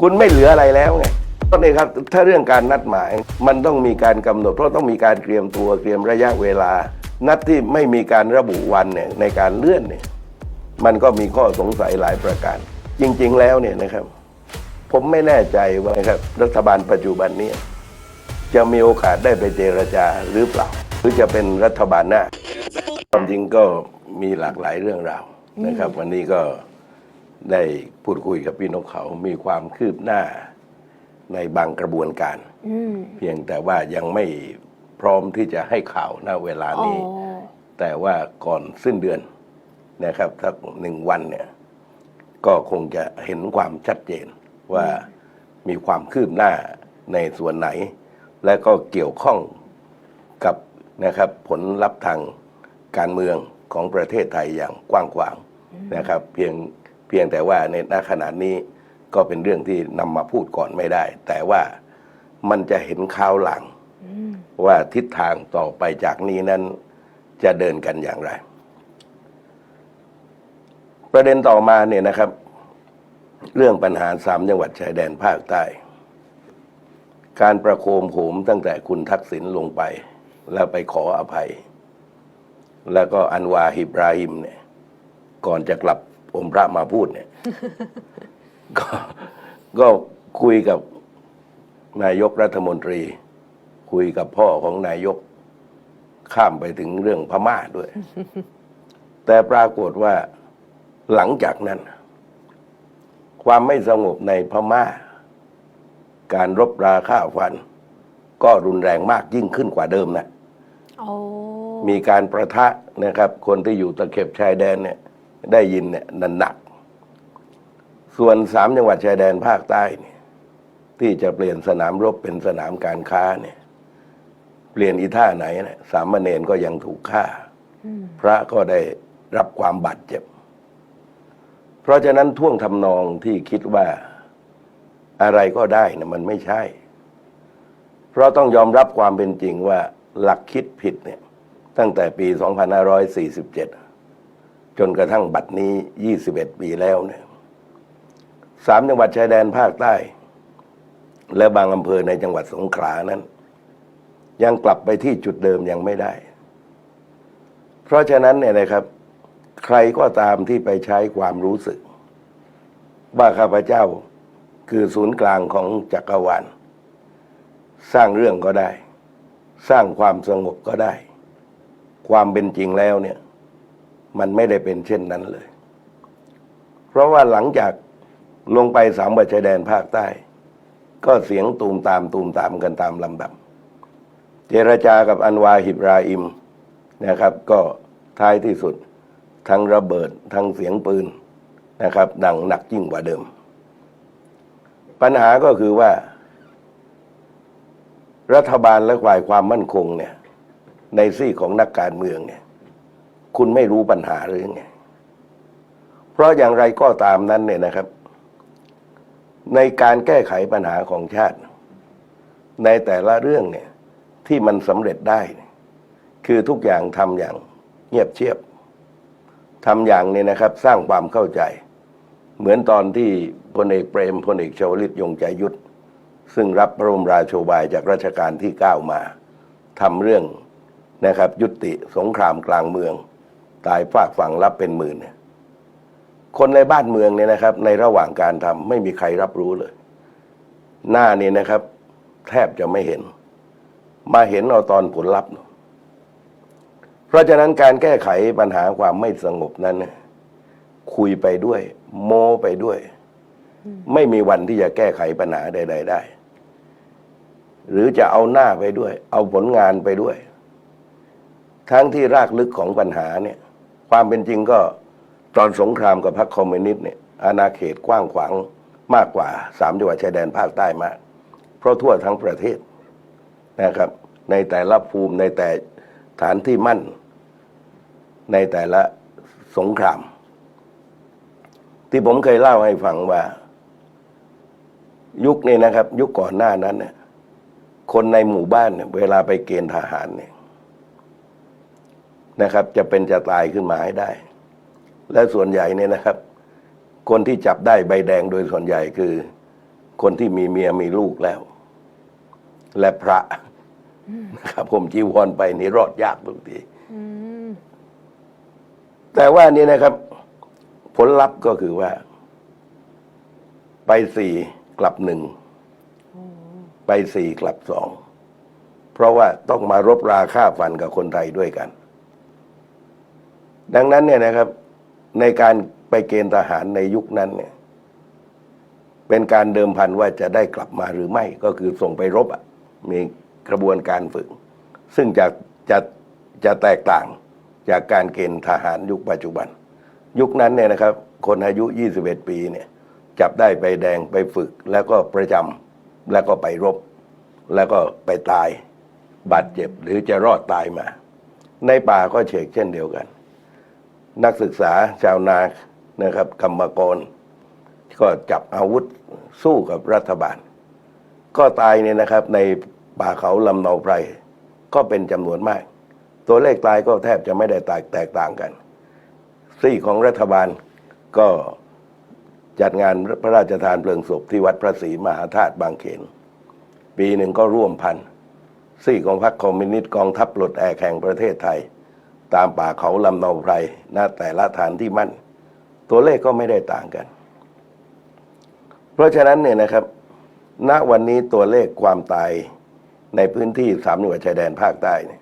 คุณไม่เหลืออะไรแล้วไงก็นี่ครับถ้าเรื่องการนัดหมายมันต้องมีการกำหนด เพราะต้องมีการเตรียมตัวเตรียมระยะเวลา นัดที่ไม่มีการระบุวันเนี่ยในการเลื่อนเนี่ยมันก็มีข้อสงสัยหลายประการ จริง ๆ แล้วเนี่ยนะครับ ผมไม่แน่ใจว่านะครับรัฐบาลปัจจุบันนี้จะมีโอกาสได้ไปเจรจาหรือเปล่า หรือจะเป็นรัฐบาลหน้าความจริงก็มีหลากหลายเรื่องราวนะครับ วันนี้ก็ ได้พูดคุยกับพี่นกเขามีความคืบหน้าในบางกระบวนการอืมเพียงแต่ว่ายังไม่พร้อมที่จะให้ข่าวณเวลาอ๋อนี้ แต่ว่าก่อนสิ้นเดือนนะครับสักหนึ่งวันเนี่ย ก็คงจะเห็นความชัดเจนว่ามีความคืบหน้าในส่วนไหน และก็เกี่ยวข้องกับนะครับผลลัพธ์ทางการเมืองของประเทศไทยอย่างกว้างขวางนะครับ เพียง เพียงแต่ว่าในณขณะนี้ก็เป็นเรื่องที่นำมาพูดก่อนไม่ได้ แต่ว่ามันจะเห็นข่าวหลังอืมว่าทิศทางต่อไปจากนี้นั้นจะเดินกันอย่างไร ประเด็นต่อมาเนี่ยนะครับ เรื่องปัญหาสามจังหวัดชายแดนภาคใต้ การประโคมโหมตั้งแต่คุณทักษิณลงไป แล้วไปขออภัย แล้วก็อันวาฮิบราฮิมเนี่ย ก่อนจะกลับ อมพระมาพูดเนี่ย ก็ก็คุยกับนายกรัฐมนตรี คุยกับพ่อของนายกข้ามไปถึงเรื่องพม่าด้วย แต่ปรากฏว่าหลังจากนั้น ความไม่สงบในพม่า การรบราฆ่าฟัน ก็รุนแรงมากยิ่งขึ้นกว่าเดิมนะโอ้มีการประทะนะครับ คนที่อยู่ตะเข็บชายแดนเนี่ย ได้ยินเนี่ยนันหนัก ส่วนสามจังหวัดชายแดนภาคใต้เนี่ยที่จะเปลี่ยนสนามรบเป็นสนามการค้าเนี่ย เปลี่ยนอีท่าไหนเนี่ยสามเณรก็ยังถูกฆ่าอืมพระก็ได้รับความบาดเจ็บ เพราะฉะนั้นท่วงทำนองที่คิดว่าอะไรก็ได้นะมันไม่ใช่ เพราะต้องยอมรับความเป็นจริงว่าหลักคิดผิดเนี่ย ตั้งแต่ปี 2547 จนกระทั่งบัดนี้ 21 ปีแล้วเนี่ยสามจังหวัดชายแดนภาคใต้ และบางอำเภอในจังหวัดสงขลานั้น ยังกลับไปที่จุดเดิมยังไม่ได้ เพราะฉะนั้นเนี่ยนะครับ ใครก็ตามที่ไปใช้ความรู้สึก ว่าข้าพเจ้าคือศูนย์กลางของจักรวาลสร้างเรื่องก็ได้ สร้างความสงบก็ได้ ความเป็นจริงแล้วเนี่ย มันไม่ได้เป็นเช่นนั้นเลย เพราะว่าหลังจากลงไปสามวัชายแดนภาคใต้ ก็เสียงตูมตามตูมตามกันตามลำดับ เจรจากับอันวาฮิบราอิมนะครับ ก็ท้ายที่สุดทั้งระเบิดทั้งเสียงปืนนะครับ ดังหนักยิ่งกว่าเดิม ปัญหาก็คือว่า รัฐบาลและฝ่ายความมั่นคงเนี่ยในซี่ของนักการเมืองเนี่ย คุณไม่รู้ปัญหาหรือไง เพราะอย่างไรก็ตามนั้นเนี่ยนะครับ ในการแก้ไขปัญหาของชาติ ในแต่ละเรื่องเนี่ยที่มันสำเร็จได้ คือทุกอย่างทำอย่างเงียบเชียบทำอย่างนี้นะครับ สร้างความเข้าใจ เหมือนตอนที่พลเอกเปรมพลเอกชวลิตยงใจยุทธซึ่งรับพระบรมราโชบายจากรัชกาลที่เก้ามาทำเรื่องนะครับยุติสงครามกลางเมือง ตายฝากฝั่งรับเป็นหมื่นเนี่ยคนในบ้านเมืองเนี่ยนะครับ ในระหว่างการทำไม่มีใครรับรู้เลย หน้านี่นะครับ แทบจะไม่เห็น มาเห็นเอาตอนผลลัพธ์ เพราะฉะนั้นการแก้ไขปัญหาความไม่สงบนั้นเนี่ยคุยไปด้วย โม้ไปด้วย ไม่มีวันที่จะแก้ไขปัญหาใด ๆ ได้ หรือจะเอาหน้าไปด้วย เอาผลงานไปด้วย ทั้งที่รากลึกของปัญหาเนี่ย ความเป็นจริงก็ตอนสงครามกับพรรคคอมมิวนิสต์เนี่ยอาณาเขตกว้างขวางมากกว่าสามจังหวัดชายแดนภาคใต้มาก เพราะทั่วทั้งประเทศนะครับ ในแต่ละภูมิในแต่ฐานที่มั่น ในแต่ละสงคราม ที่ผมเคยเล่าให้ฟังว่า ยุคนี้นะครับ ยุคก่อนหน้านั้นเนี่ยคนในหมู่บ้านเนี่ยเวลาไปเกณฑ์ทหารเนี่ย นะครับ จะเป็นจะตายขึ้นมาให้ได้ และส่วนใหญ่เนี่ยนะครับ คนที่จับได้ใบแดงโดยส่วนใหญ่คือ คนที่มีเมียมีลูกแล้ว และพระนะครับ ผมจีวรไปนี่รอดยากบางทีแต่ว่านี่นะครับ ผลลัพธ์ก็คือว่า ไปสี่กลับหนึ่งไปสี่กลับสอง เพราะว่าต้องมารบราค่าฟันกับคนไทยด้วยกัน ดังนั้นเนี่ยนะครับในการไปเกณฑ์ทหารในยุคนั้นเนี่ยเป็นการเดิมพันว่าจะได้กลับมาหรือไม่ก็คือส่งไปรบอะมีกระบวนการฝึก ซึ่งจะจะจะแตกต่างจากการเกณฑ์ทหารยุคปัจจุบัน ยุคนั้นเนี่ยนะครับ คนอายุ 21 ปีเนี่ยจับได้ไปแดงไปฝึก แล้วก็ประจำแล้วก็ไปรบ แล้วก็ไปตายบาดเจ็บหรือจะรอดตายมา ในป่าก็เฉกเช่นเดียวกัน นักศึกษาชาวนานะครับกรรมกร ก็จับอาวุธสู้กับรัฐบาล ก็ตายเนี่ยนะครับในป่าเขาลำเนาไพรก็เป็นจำนวนมาก ตัวเลขตายก็แทบจะไม่ได้แตกแตกต่างกันซี่ของรัฐบาลก็จัดงานพระราชทานเพลิงศพที่วัดพระศรีมหาธาตุบางเขน ปีหนึ่งก็ร่วมพันซี่ของพรรคคอมมิวนิสต์กองทัพปลดแอกแห่งประเทศไทย ตามป่าเขาลำเนาไพรณแต่ละฐานที่มั่น ตัวเลขก็ไม่ได้ต่างกัน เพราะฉะนั้นเนี่ยนะครับ ณวันนี้ตัวเลขความตายในพื้นที่สามจังหวัดชายแดนภาคใต้เนี่ย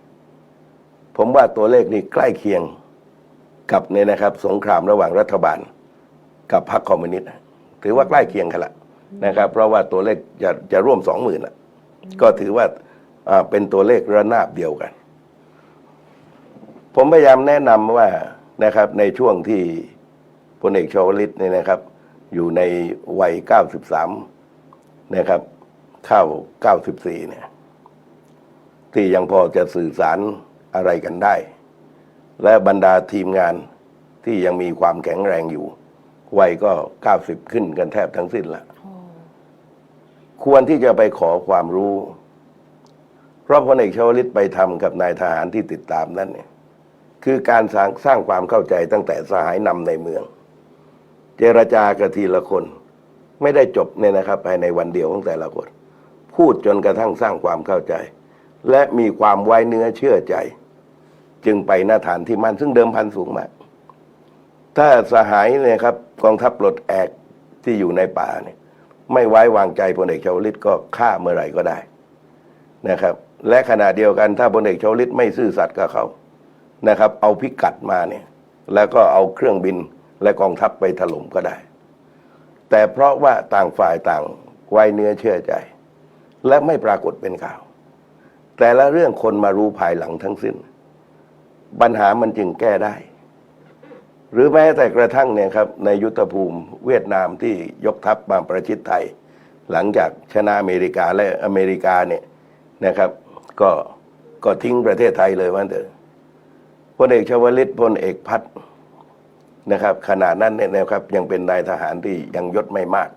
ผมว่าตัวเลขนี้ใกล้เคียงกับเนี่ยนะครับ สงครามระหว่างรัฐบาล กับพรรคคอมมิวนิสต์ถือว่าใกล้เคียงกันละนะครับ เพราะว่าตัวเลขจะจะร่วมสองหมื่นละก็ถือว่าเป็นตัวเลขระนาบเดียวกัน ผมพยายามแนะนำว่านะครับในช่วงที่พลเอกชวลิตเนี่ยนะครับ อยู่ในวัย 93 นะครับ เข้า 94 เนี่ย ที่ยังพอจะสื่อสารอะไรกันได้ และบรรดาทีมงานที่ยังมีความแข็งแรงอยู่ วัยก็ 90 ขึ้นกันแทบทั้งสิ้นละควรที่จะไปขอความรู้ เพราะพลเอกชวลิตไปทำกับนายทหารที่ติดตามนั้นเนี่ย คือการสร้างสร้างความเข้าใจตั้งแต่สหายนำในเมือง เจรจากับทีละคน ไม่ได้จบเนี่ยนะครับ ภายในวันเดียวของแต่ละคน พูดจนกระทั่งสร้างความเข้าใจ และมีความไว้เนื้อเชื่อใจ จึงไปหน้าฐานที่มั่นซึ่งเดิมพันสูงมาก ถ้าสหายเนี่ยครับกองทัพปลดแอกที่อยู่ในป่าเนี่ยไม่ไว้วางใจพลเอกชวลิตก็ฆ่าเมื่อไหร่ก็ได้นะครับ และขณะเดียวกันถ้าพลเอกชวลิตไม่ซื่อสัตย์กับเขา นะครับ เอาพิกัดมาเนี่ยแล้วก็เอาเครื่องบินและกองทัพไปถล่มก็ได้ แต่เพราะว่าต่างฝ่ายต่างไว้เนื้อเชื่อใจ และไม่ปรากฏเป็นข่าว แต่ละเรื่องคนมารู้ภายหลังทั้งสิ้น ปัญหามันจึงแก้ได้ หรือแม้แต่กระทั่งเนี่ยครับในยุทธภูมิเวียดนามที่ยกทัพมาประชิดไทย หลังจากชนะอเมริกาและอเมริกาเนี่ยนะครับ ก็ก็ทิ้งประเทศไทยเลยวันเถอะ พลเอกชวลิตพลเอกพัฒน์นะครับขณะนั้นเนี่ยนะครับยังเป็นนายทหารที่ยังยศไม่มาก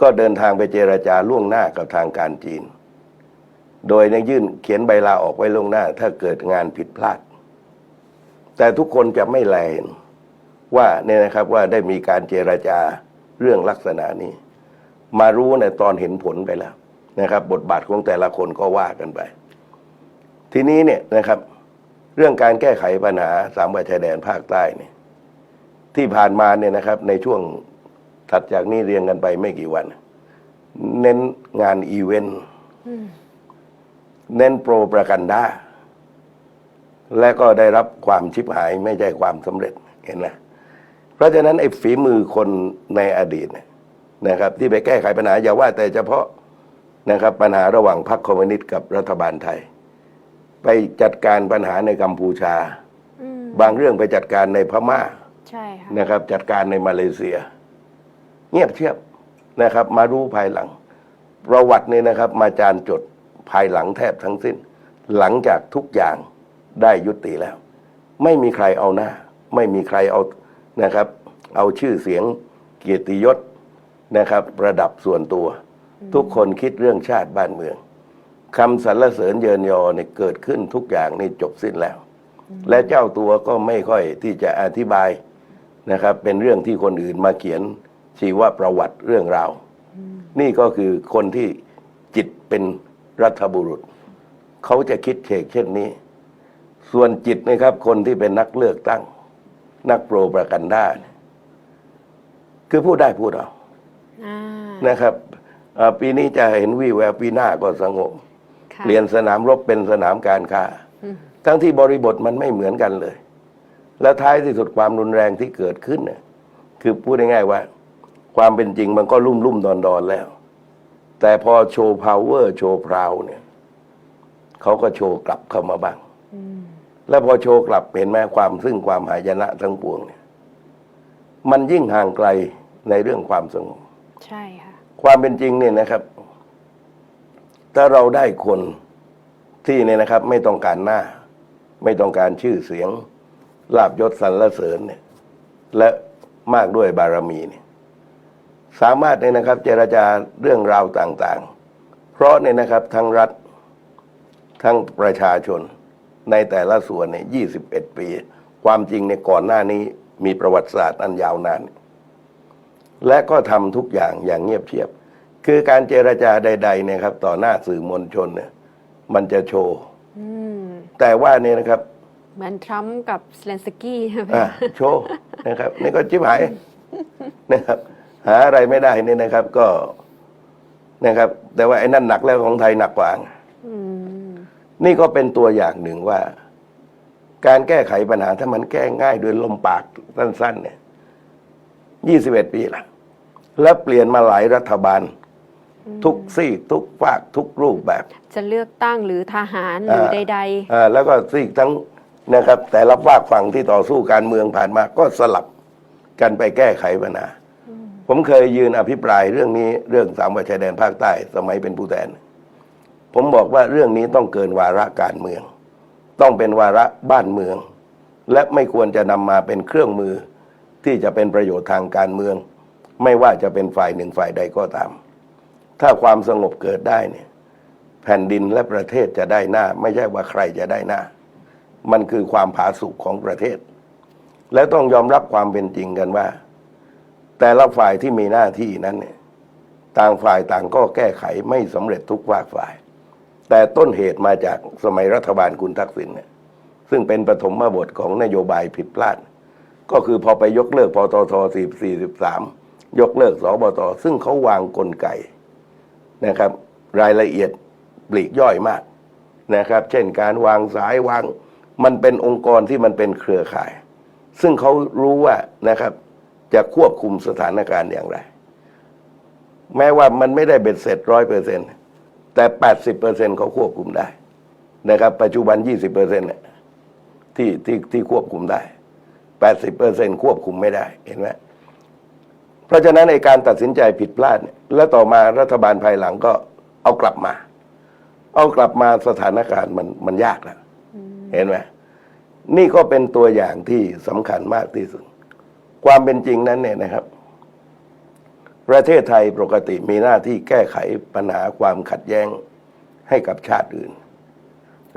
ก็เดินทางไปเจราจาล่วงหน้ากับทางการจีน โดยในยื่นเขียนใบลาออกไว้ล่วงหน้า ถ้าเกิดงานผิดพลาด แต่ทุกคนจะไม่แลเห็นว่าเนี่ยนะครับว่าได้มีการเจราจาเรื่องลักษณะนี้ มารู้ในตอนเห็นผลไปแล้วนะครับ บทบาทของแต่ละคนก็ว่ากันไป ทีนี้เนี่ยนะครับ เรื่องการแก้ไขปัญหาสามจังหวัดชายแดนภาคใต้เนี่ยที่ผ่านมาเนี่ยนะครับ ในช่วงถัดจากนี้เรียงกันไปไม่กี่วัน เน้นงานอีเวนต์อืมเน้นโปรประกันด้าและก็ได้รับความชิบหายไม่ใช่ความสำเร็จเห็นไหมเพราะฉะนั้นไอ้ฝีมือคนในอดีตเนี่ยนะครับ ที่ไปแก้ไขปัญหาอย่าว่าแต่เฉพาะนะครับปัญหาระหว่างพรรคคอมมิวนิสต์กับรัฐบาลไทย ไปจัดการปัญหาในกัมพูชา อืมบางเรื่องไปจัดการในพม่าใช่ค่ะนะครับ จัดการในมาเลเซีย เงียบเชียบนะครับ มารู้ภายหลัง ประวัติเนี่ยนะครับ มาจานจดภายหลังแทบทั้งสิ้น หลังจากทุกอย่างได้ยุติแล้ว ไม่มีใครเอาหน้า ไม่มีใครเอานะครับ เอาชื่อเสียงเกียรติยศนะครับประดับส่วนตัว ทุกคนคิดเรื่องชาติบ้านเมือง คำสรรเสริญเยินยอเนี่ยเกิดขึ้นทุกอย่างนี่จบสิ้นแล้ว และเจ้าตัวก็ไม่ค่อยที่จะอธิบายนะครับ เป็นเรื่องที่คนอื่นมาเขียนชีวประวัติเรื่องราว นี่ก็คือคนที่จิตเป็นรัฐบุรุษ เขาจะคิดเชกเช่นนี้ ส่วนจิตนะครับคนที่เป็นนักเลือกตั้ง นักโปรประกันด้เนี่ยคือพูดได้พูดเอาอ่านะครับเอ่อปีนี้จะเห็นวี่แววปีหน้าก็สงบค่ะ เปลี่ยนสนามรบเป็นสนามการค้าอืมทั้งที่บริบทมันไม่เหมือนกันเลย แล้วท้ายที่สุดความรุนแรงที่เกิดขึ้นเนี่ยคือพูดง่ายๆว่า ความเป็นจริงมันก็ลุ่มลุ่มๆดอนดอนๆแล้ว แต่พอโชว์พาวเวอร์โชว์พราวเนี่ยเขาก็โชว์กลับเข้ามาบ้างอืมแล้วพอโชว์กลับเห็นไหมความซึ่งความหายนะทั้งปวงเนี่ย มันยิ่งห่างไกลในเรื่องความสงบใช่ค่ะความเป็นจริงเนี่ยนะครับ ถ้าเราได้คนที่เนี่ยนะครับ ไม่ต้องการหน้า ไม่ต้องการชื่อเสียงลาบยศสรรเสริญเนี่ย และมากด้วยบารมีเนี่ยสามารถเนี่ยนะครับ เจรจาเรื่องราวต่างๆ เพราะเนี่ยนะครับทั้งรัฐทั้งประชาชนในแต่ละส่วนเนี่ยยี่สิบเอ็ดปี ความจริงเนี่ยก่อนหน้านี้มีประวัติศาสตร์อันยาวนาน และก็ทำทุกอย่างอย่างเงียบเชียบ คือการเจรจาใดๆเนี่ยครับ ต่อหน้าสื่อมวลชนเนี่ย มันจะโชว์ อืมแต่ว่าเนี่ยนะครับเหมือนทรัมป์กับสเลนสกี้อะโชว์นะครับ นี่ก็จิบหายนะครับ หาอะไรไม่ได้นี่นะครับก็นะครับ แต่ว่าไอ้นั่นหนักแล้วของไทยหนักกว่า อืมนี่ก็เป็นตัวอย่างหนึ่งว่า การแก้ไขปัญหาถ้ามันแก้ง่ายโดยลมปากสั้น ๆ เนี่ยยี่สิบเอ็ดปีละแล้วเปลี่ยนมาหลายรัฐบาล ทุกซีกทุกฝากทุกรูปแบบ จะเลือกตั้งหรือทหารหรือใดอ่าแล้วก็ซีกทั้งนะครับ แต่ละฝากฝั่งที่ต่อสู้การเมืองผ่านมาก็สลับกันไปแก้ไขปัญหาผมเคยยืนอภิปรายเรื่องนี้เรื่องสามวัยชายแดนภาคใต้สมัยเป็นผู้แทน ผมบอกว่าเรื่องนี้ต้องเกินวาระการเมือง ต้องเป็นวาระบ้านเมือง และไม่ควรจะนำมาเป็นเครื่องมือที่จะเป็นประโยชน์ทางการเมือง ไม่ว่าจะเป็นฝ่ายหนึ่งฝ่ายใดก็ตาม ถ้าความสงบเกิดได้เนี่ยแผ่นดินและประเทศจะได้หน้า ไม่ใช่ว่าใครจะได้หน้า มันคือความผาสุกของประเทศ และต้องยอมรับความเป็นจริงกันว่า แต่ละฝ่ายที่มีหน้าที่นั้นเนี่ยต่างฝ่ายต่างก็แก้ไขไม่สำเร็จทุกฝากฝ่าย แต่ต้นเหตุมาจากสมัยรัฐบาลคุณทักษิณเนี่ยซึ่งเป็นปฐมบทของนโยบายผิดพลาด ก็คือพอไปยกเลิกพตท44 43 ยกเลิกสบตซึ่งเขาวางกลไก นะครับ รายละเอียดปลีกย่อยมากนะครับ เช่นการวางสายวาง มันเป็นองค์กรที่มันเป็นเครือข่าย ซึ่งเขารู้ว่านะครับ จะควบคุมสถานการณ์อย่างไร แม้ว่ามันไม่ได้เบ็ดเสร็จร้อยเปอร์เซ็นแต่แปดสิบเปอร์เซ็นเขาควบคุมได้นะครับ ปัจจุบันยี่สิบเปอร์เซ็นเนี่ยที่ที่ที่ควบคุมได้แปดสิบเปอร์เซ็นควบคุมไม่ได้เห็นไหมเพราะฉะนั้นในการตัดสินใจผิดพลาดเนี่ย และต่อมารัฐบาลภายหลังก็เอากลับมา เอากลับมาสถานการณ์มันมันยากแล้วเห็นไหมนี่ก็เป็นตัวอย่างที่สำคัญมากที่สุด ความเป็นจริงนั้นเนี่ยนะครับ ประเทศไทยปกติมีหน้าที่แก้ไขปัญหาความขัดแย้งให้กับชาติอื่น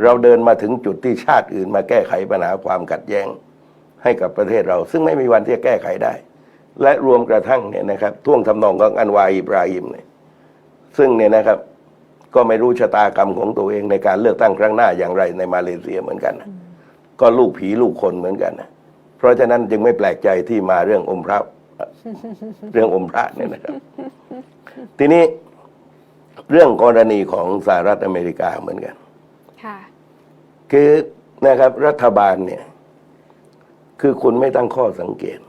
เราเดินมาถึงจุดที่ชาติอื่น มาแก้ไขปัญหาความขัดแย้งให้กับประเทศเรา ซึ่งไม่มีวันที่จะแก้ไขได้ และรวมกระทั่งเนี่ยนะครับท่วงทำนองของอันวาอิบราฮิมเนี่ยซึ่งเนี่ยนะครับก็ไม่รู้ชะตากรรมของตัวเองในการเลือกตั้งครั้งหน้าอย่างไรในมาเลเซียเหมือนกันนะก็ลูกผีลูกคนเหมือนกันนะเพราะฉะนั้นจึงไม่แปลกใจที่มาเรื่องอมพระเรื่องอมพระเนี่ยนะครับ ทีนี้เรื่องกรณีของสหรัฐอเมริกาเหมือนกันๆค่ะคือนะครับรัฐบาลเนี่ย คือคุณไม่ตั้งข้อสังเกต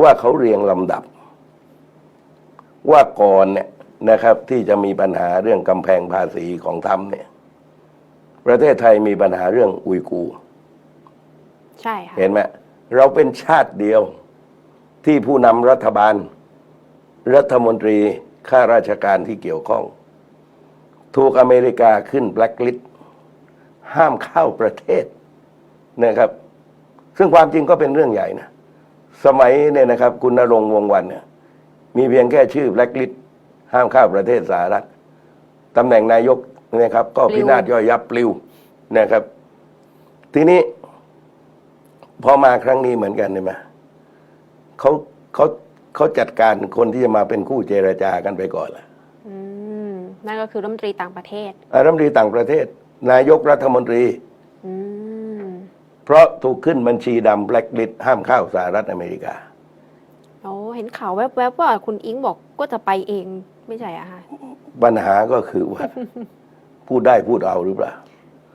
ว่าเขาเรียงลำดับ ว่าก่อนเนี่ยนะครับ ที่จะมีปัญหาเรื่องกำแพงภาษีของทำเนี่ย ประเทศไทยมีปัญหาเรื่องอุยกูร์ใช่ค่ะเห็นไหมเราเป็นชาติเดียวที่ผู้นำรัฐบาล รัฐมนตรีข้าราชการที่เกี่ยวข้อง ถูกอเมริกาขึ้นแบล็คลิสต์ห้ามเข้าประเทศนะครับ ซึ่งความจริงก็เป็นเรื่องใหญ่นะ สมัยเนี่ยนะครับคุณนรงค์วงศ์วันเนี่ยมีเพียงแค่ชื่อแบล็คลิสต์ห้ามเข้าประเทศสหรัฐตำแหน่งนายกนะครับ ก็พินาศย่อยยับปลิวนะครับ ทีนี้ พอมาครั้งนี้เหมือนกันใช่ไหมเขาเขาเขาจัดการคนที่จะมาเป็นคู่เจรจากันไปก่อนละอืมนั่นก็คือรัฐมนตรีต่างประเทศอารัฐมนตรีต่างประเทศ นายกรัฐมนตรีอืม เพราะถูกขึ้นบัญชีดำแบล็คลิสห้ามเข้าสหรัฐอเมริกาโอ้เห็นข่าวแวบๆว่าคุณอิงบอกก็จะไปเองไม่ใช่อะคะปัญหาก็คือว่า พูดได้พูดเอาหรือเปล่า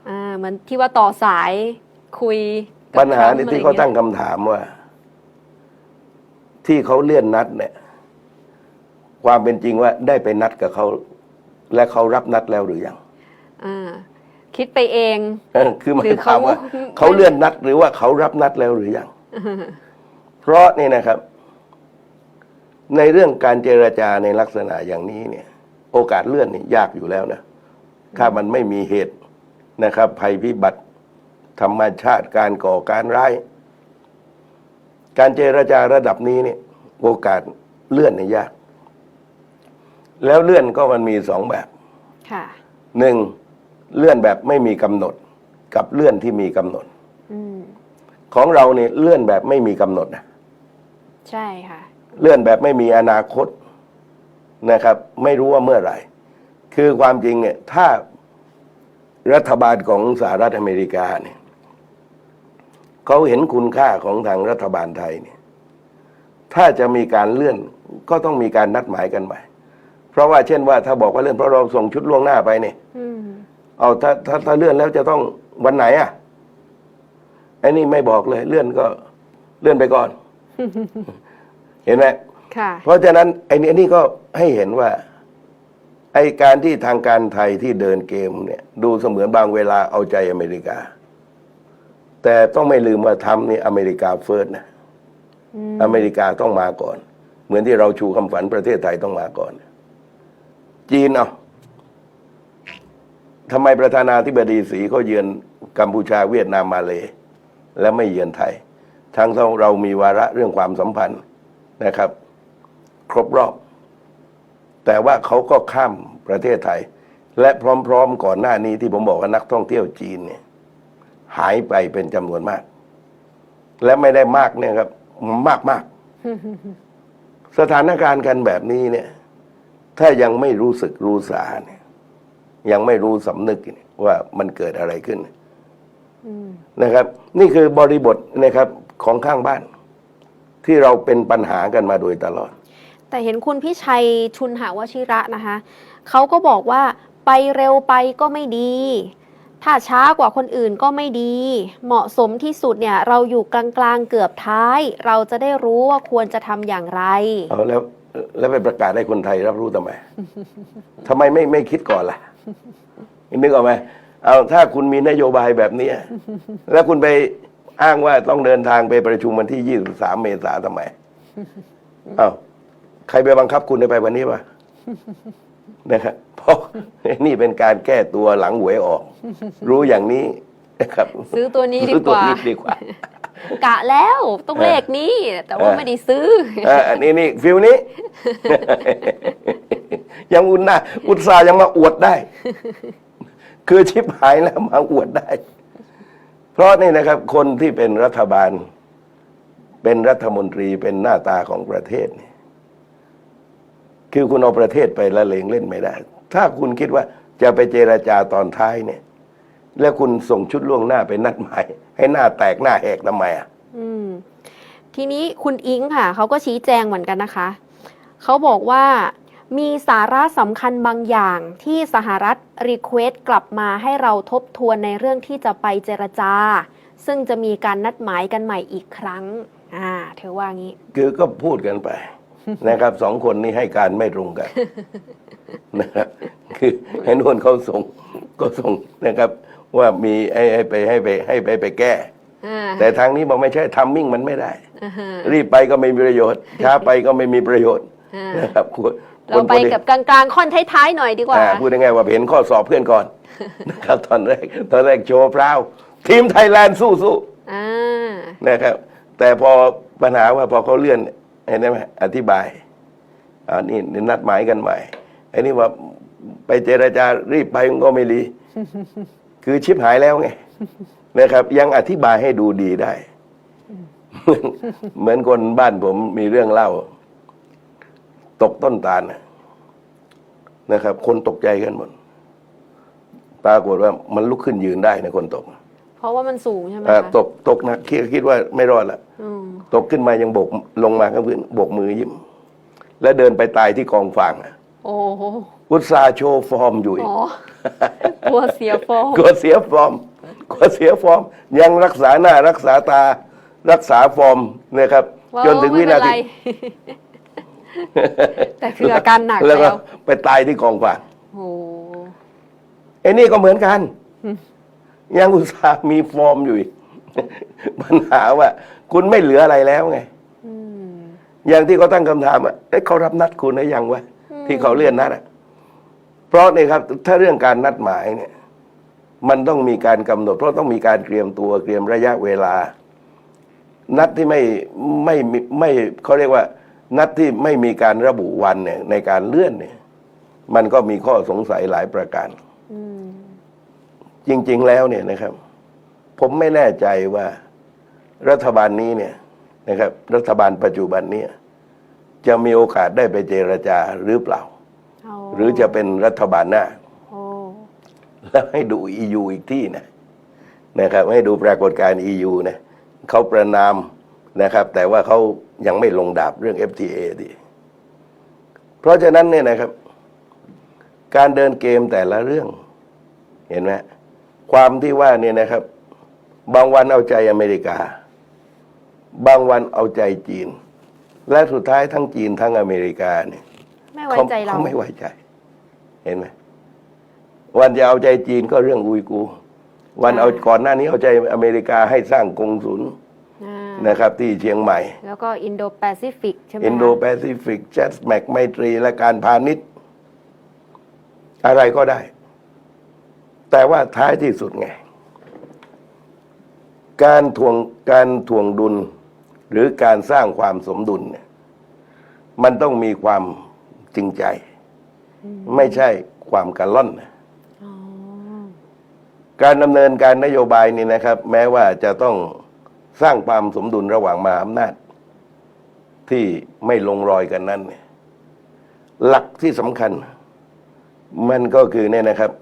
อ่าเหมือนที่ว่าต่อสายคุยกับปัญหาทรัมป์ในอะไรที่เขางี้ยตั้งคำถามว่า ที่เขาเลื่อนนัดเนี่ย ความเป็นจริงว่าได้ไปนัดกับเขา และเขารับนัดแล้วหรือยังอ่า คิดไปเอง เออคือหมาหรืยอความว่าเขาเขาเลื่อนนัดหรือว่าเขารับนัดแล้วหรือยังเพราะนี่นะครับ ในเรื่องการเจรจาในลักษณะอย่างนี้เนี่ย โอกาสเลื่อนนี่ยากอยู่แล้วนะถ้ามันไม่มีเหตุนะครับ ภัยพิบัติธรรมชาติการก่อการร้าย การเจรจาระดับนี้เนี่ยโอกาสเลื่อนนี่ยาก แล้วเลื่อนก็มันมีสองแบบค่ะหนึ่ง เลื่อนแบบไม่มีกำหนดกับเลื่อนที่มีกำหนดอืมของเราเนี่ยเลื่อนแบบไม่มีกำหนดนะใช่ค่ะ เลื่อนแบบไม่มีอนาคตนะครับ ไม่รู้ว่าเมื่อไหร่ คือความจริงเนี่ยถ้ารัฐบาลของสหรัฐอเมริกาเนี่ยเขาเห็นคุณค่าของทางรัฐบาลไทยเนี่ย ถ้าจะมีการเลื่อนก็ต้องมีการนัดหมายกันใหม่ เพราะว่าเช่นว่าถ้าบอกว่าเลื่อนเพราะเราส่งชุดล่วงหน้าไปเนี่ยอืม เอาถ้าถ้าถ้าเลื่อนแล้วจะต้องวันไหนอะไอ้นี่ไม่บอกเลย เลื่อนก็เลื่อนไปก่อน เห็นไหมค่ะ เพราะฉะนั้นไอ้นี่นี่ก็ให้เห็นว่า ไอ้การที่ทางการไทยที่เดินเกมเนี่ย ดูเสมือนบางเวลาเอาใจอเมริกา แต่ต้องไม่ลืมว่าทำนี่อเมริกาเฟิร์สนะอืมอเมริกาต้องมาก่อน เหมือนที่เราชูคำฝันประเทศไทยต้องมาก่อน จีนเอา ทำไมประธานาธิบดีสีเขาเยือนกัมพูชาเวียดนามมาเลยและไม่เยือนไทย ทั้งที่เรามีวาระเรื่องความสัมพันธ์นะครับ ครบรอบ แต่ว่าเขาก็ข้ามประเทศไทย และพร้อมๆก่อนหน้านี้ที่ผมบอกว่านักท่องเที่ยวจีนเนี่ยหายไปเป็นจำนวนมาก และไม่ได้มากเนี่ยครับ มากมากๆสถานการณ์กันแบบนี้เนี่ย ถ้ายังไม่รู้สึกรู้สาเนี่ย ยังไม่รู้สำนึกเนี่ยว่ามันเกิดอะไรขึ้นอืมนะครับ นี่คือบริบทนะครับของข้างบ้าน ที่เราเป็นปัญหากันมาโดยตลอด แต่เห็นคุณพิชัยชุนหาวชิระนะคะเขาก็บอกว่าไปเร็วไปก็ไม่ดี ถ้าช้ากว่าคนอื่นก็ไม่ดี เหมาะสมที่สุดเนี่ยเราอยู่กลางๆเกือบท้าย เราจะได้รู้ว่าควรจะทำอย่างไรเอาแล้วแล้วไปประกาศให้คนไทยรับรู้ทำไมทำไมไม่ไม่คิดก่อนล่ะ นึกออกไหมเอาถ้าคุณมีนโยบายแบบเนี้ยแล้วคุณไปอ้างว่าต้องเดินทางไปประชุมวันที่ 23 เมษาทำไมเอาใครไปบังคับคุณให้ไปวันนี้วะนะครับเพราะนี่เป็นการแก้ตัวหลังหวยออก รู้อย่างนี้นะครับ ซื้อตัวนี้ดีซื้อกตัวว่านี้ดีกว่ากะแล้วต้องเลขนี้ แต่ว่าเออไม่ได้ซื้อเอออันนี้นี่ฟิลนี้ ยังอุนนะอุตส่าห์ยังมาอวดได้ คือชิบหายแล้วมาอวดได้ เพราะนี่นะครับ คนที่เป็นรัฐบาล เป็นรัฐมนตรีเป็นหน้าตาของประเทศนี่คือคุณเอาประเทศไปละเลงเล่นไม่ได้ ถ้าคุณคิดว่าจะไปเจราจาตอนท้ายเนี่ย แล้วคุณส่งชุดล่วงหน้าไปนัดหมายให้หน้าแตกหน้าแหกทำไมอะทีนี้คุณอิงค่ะเขาก็ชี้แจงเหมือนกันนะคะ เขาบอกว่า มีสาระสำคัญบางอย่างที่สหรัฐรีเควสกลับมาให้เราทบทวนในเรื่องที่จะไปเจรจา ซึ่งจะมีการนัดหมายกันใหม่อีกครั้ง อ่าเธอว่างี้ คือก็พูดกันไปนะครับสองคนนี้ให้การไม่ตรงกันนะครับคือให้นวนเขาส่งก็ส่งนะครับ ว่ามีให้ให้ไปให้ไปให้ไปไปแก้อ่าแต่ทางนี้บอกไม่ใช่ทัมมิ่งมันไม่ได้อ่าฮะรีบไปก็ไม่มีประโยชน์ ช้าไปก็ไม่มีประโยชน์อ่านะครับคน เราไปคนกับกลางๆค่อนท้ายๆหน่อยดีกว่าอ่า พูดง่ายๆว่าเห็นข้อสอบเพื่อนก่อนนะครับตอนแรกตอนแรกโชว์พราวทีมไทยแลนด์สู้สู้อ่านะครับ แต่พอปัญหาว่าพอเขาเลื่อนเห็นไหมอธิบายอ่านี่นี่นัดหมายกันใหม่ไอ้นี่ว่าไปเจรจารีบไปมันก็ไม่ดีคือชิบหายแล้วไงนะครับ ยังอธิบายให้ดูดีได้ เหมือนเหมือนคนบ้านผมมีเรื่องเล่า ตกต้นตาลนะนะครับ คนตกใจกันหมดปรากฏว่ามันลุกขึ้นยืนได้นะคนตก เพราะว่ามันสูงใช่ไหมอ่าคะตกตกหนะคิดคิดว่าไม่รอดละอืมตกขึ้นมายังโบกลงมาข้างพื้นโบกมือยิ้ม แล้วเดินไปตายที่กองฟางอะโอ้โหอุตส่าห์โชว์ฟอร์มอยู่อีกอ๋อกลัวเสียฟอร์มกลัวเสียฟอร์มกลัวเสียฟอร์ม ยังรักษาหน้ารักษาตา รักษาฟอร์มนะครับว้าวจนถึงวินาทีไม่เป็นไร แต่คืออาการหนักแล้วก็แล้วไปตายที่กองฟางโอ้ไอ้นี่ก็เหมือนกัน ยังอุตส่าห์มีฟอร์มอยู่อีกปัญหาว่า คุณไม่เหลืออะไรแล้วไงอืมอย่างที่เขาตั้งคำถามว่าเอ๊ะเขารับนัดคุณหรือยังวะที่เขาเลื่อนนัดอะเพราะเนี่ยครับ ถ้าเรื่องการนัดหมายเนี่ย มันต้องมีการกำหนด เพราะต้องมีการเตรียมตัวเตรียมระยะเวลา นัดที่ไม่ไม่ไม่ไม่เขาเรียกว่า นัดที่ไม่มีการระบุวันเนี่ยในการเลื่อนเนี่ย มันก็มีข้อสงสัยหลายประการอืมจริง ๆ แล้วเนี่ยนะครับ ผมไม่แน่ใจว่ารัฐบาลนี้เนี่ยนะครับ รัฐบาลปัจจุบันเนี้จะมีโอกาสได้ไปเจรจาหรือเปล่าเอาหรือจะเป็นรัฐบาลหน้าโอ้แล้วให้ดู EU อีกที่นะนะครับ ให้ดูปรากฏการณ์ EU นะเขาประนาม นะครับ แต่ว่าเขายังไม่ลงดาบเรื่อง FTA ดี เพราะฉะนั้นเนี่ยนะครับ การเดินเกมแต่ละเรื่อง เห็นไหมความที่ว่าเนี่ยนะครับ บางวันเอาใจอเมริกา บางวันเอาใจจีน และสุดท้ายทั้งจีนทั้งอเมริกาเนี่ยไม่ไว้ใจเราเขาไม่ไว้ใจ เห็นไหมวันจะเอาใจจีนก็เรื่องอุยกูร์วันเอาก่อนหน้านี้เอาใจอเมริกาให้สร้างกงสุลอ่า นะครับที่เชียงใหม่ แล้วก็อินโดแปซิฟิกใช่ไหมอินโดคะแปซิฟิกแจสแมกไมตรี และการพาณิชย์ อะไรก็ได้ แต่ว่าท้ายที่สุดไง การทวงการทวงดุล หรือการสร้างความสมดุลเนี่ยมันต้องมีความจริงใจ ไม่ใช่ความกระล่อนนะอ๋อการดำเนินการนโยบายนี้นะครับ แม้ว่าจะต้อง สร้างความสมดุลระหว่างมหาอำนาจ ที่ไม่ลงรอยกันนั้นเนี่ยหลักที่สำคัญ มันก็คือเนี่ยนะครับ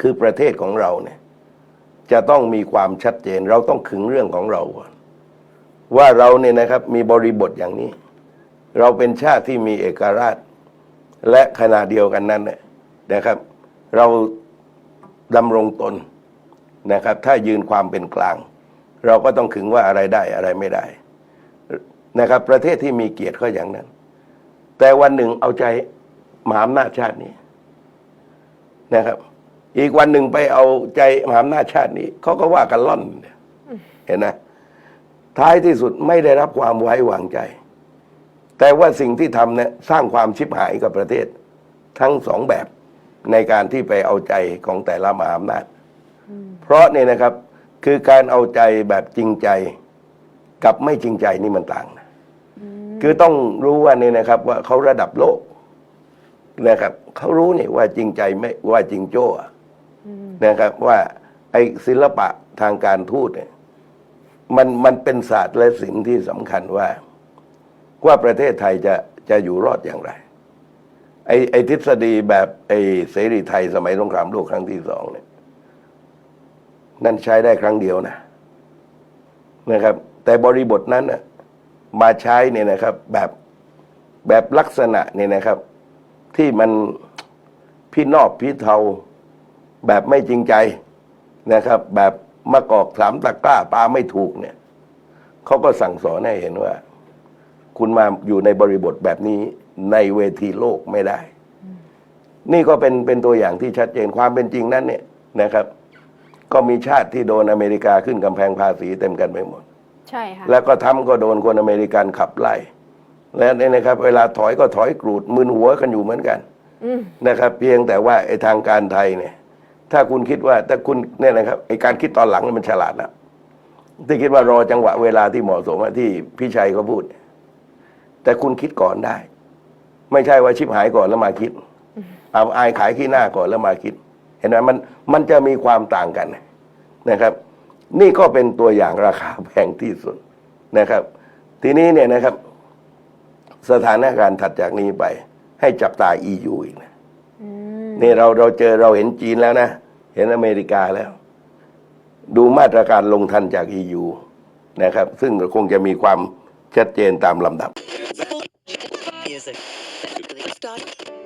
คือประเทศของเราเนี่ย จะต้องมีความชัดเจน เราต้องขึงเรื่องของเราก่อนว่าเราเนี่ยนะครับมีบริบทอย่างนี้ เราเป็นชาติที่มีเอกราช และขณะเดียวกันนั้นนะครับ เราดำรงตนนะครับ ถ้ายืนความเป็นกลาง เราก็ต้องขึงว่าอะไรได้อะไรไม่ได้นะครับ ประเทศที่มีเกียรติก็อย่างนั้น แต่วันหนึ่งเอาใจมหาอำนาจชาตินี้นะครับ อีกวันหนึ่งไปเอาใจมหาอำนาจชาตินี้เขาก็ว่ากันล่อนเนี่ยเห็นไหมท้ายที่สุดไม่ได้รับความไว้วางใจ แต่ว่าสิ่งที่ทำเนี่ยสร้างความชิบหายกับประเทศ ทั้งสองแบบในการที่ไปเอาใจของแต่ละมหาอำนาจ เพราะเนี่ยนะครับ คือการเอาใจแบบจริงใจกับไม่จริงใจนี่มันต่างนะคือต้องรู้ว่านี่นะครับ ว่าเขาระดับโลกนะครับเขารู้นี่ว่าจริงใจไม่ว่าจริงโจ้อะนะครับ ว่าไอ้ศิลปะทางการทูตเนี่ยมันมันเป็นศาสตร์และศิลป์ที่สำคัญว่า ว่าประเทศไทยจะจะอยู่รอดอย่างไร ไอ้ไอ้ทฤษฎีแบบไอ้เสรีไทยสมัยสงครามโลกครั้งที่สองเนี่ย นั่นใช้ได้ครั้งเดียวนะนะครับ แต่บริบทนั้นมาใช้เนี่ยนะครับแบบแบบลักษณะเนี่ยนะครับ ที่มันพี่นอบพี่เทาแบบไม่จริงใจนะครับ แบบมะกอกสามตะกร้าปลาไม่ถูกเนี่ยเขาก็สั่งสอนให้เห็นว่า คุณมาอยู่ในบริบทแบบนี้ในเวทีโลกไม่ได้ นี่ก็เป็นเป็นตัวอย่างที่ชัดเจนความเป็นจริงนั้นเนี่ยนะครับ ก็มีชาติที่โดนอเมริกาขึ้นกำแพงภาษีเต็มกันไปหมด ใช่ค่ะ แล้วก็ทำก็โดนคนอเมริกันขับไล่ และเนี่ยนะครับ เวลาถอยก็ถอยกรูดมึนหัวกันอยู่เหมือนกันอืม นะครับ เพียงแต่ว่าไอ้ทางการไทยเนี่ย ถ้าคุณคิดว่าถ้าคุณเนี่ยนะครับไอ้การคิดตอนหลังเนี่ยมันฉลาดแล้วที่คิดว่ารอจังหวะเวลาที่เหมาะสมอะที่พี่ชัยเขาพูด แต่คุณคิดก่อนได้ ไม่ใช่ว่าชิบหายก่อนแล้วมาคิด เอาอายขายขี้หน้าก่อนแล้วมาคิดเห็นไหมมันมันจะมีความต่างกันนะครับ นี่ก็เป็นตัวอย่างราคาแพงที่สุดนะครับ ทีนี้เนี่ยนะครับ สถานการณ์ถัดจากนี้ไป ให้จับตา EU อีกนะอืมนี่เราเราเจอเราเห็นจีนแล้วนะ เห็นอเมริกาแล้ว ดูมาตรการลงทันจาก EU นะครับ ซึ่งก็คงจะมีความชัดเจนตามลำดับ Music. Start.